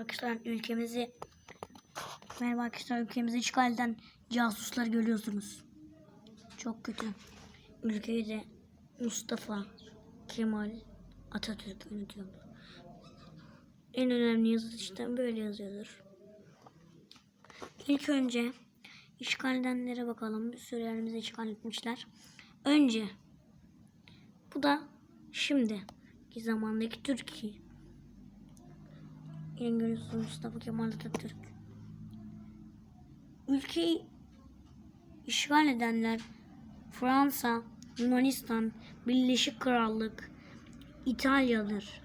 arkadaşlar ülkemizi Merhaba arkadaşlar ülkemizi işgal eden casuslar görüyorsunuz. Çok kötü. Ülkeyi de Mustafa Kemal Atatürk yönetiyor. En önemli yazı işte böyle yazıyordur. İlk önce işgal edenlere bakalım. Bir sürü yerimizi işgal etmişler. Önce bu da şimdi ki zamandaki Türkiye. Görüyorsunuz Mustafa Kemal Atatürk. Ülkeyi işgal edenler Fransa, Yunanistan, Birleşik Krallık, İtalya'dır.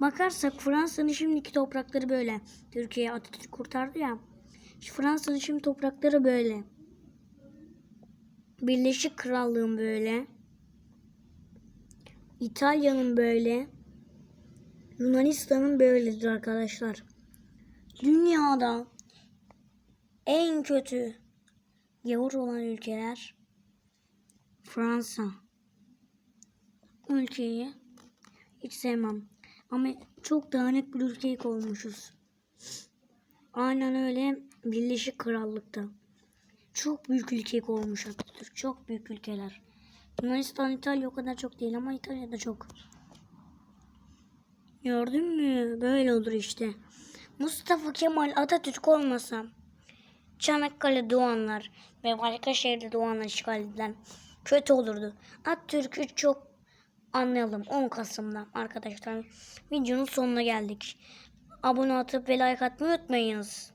Bakarsak Fransa'nın şimdiki toprakları böyle. Türkiye Atatürk kurtardı ya. Fransa'nın şimdi toprakları böyle. Birleşik Krallığın böyle. İtalya'nın böyle. Yunanistan'ın böyledir arkadaşlar. Dünyada en kötü gavur olan ülkeler Fransa. Ülkeyi hiç sevmem. Ama çok dağınık bir ülkeyi olmuşuz. Aynen öyle Birleşik Krallık'ta. Çok büyük ülke olmuş. Çok büyük ülkeler. Yunanistan, İtalya o kadar çok değil ama İtalya'da çok. Gördün mü? Böyle olur işte. Mustafa Kemal Atatürk olmasa Çanakkale doğanlar ve başka şehirde doğanlar işgal edilen kötü olurdu. Atatürk'ü çok anlayalım. 10 Kasım'da arkadaşlar. Videonun sonuna geldik. Abone atıp ve like atmayı unutmayınız.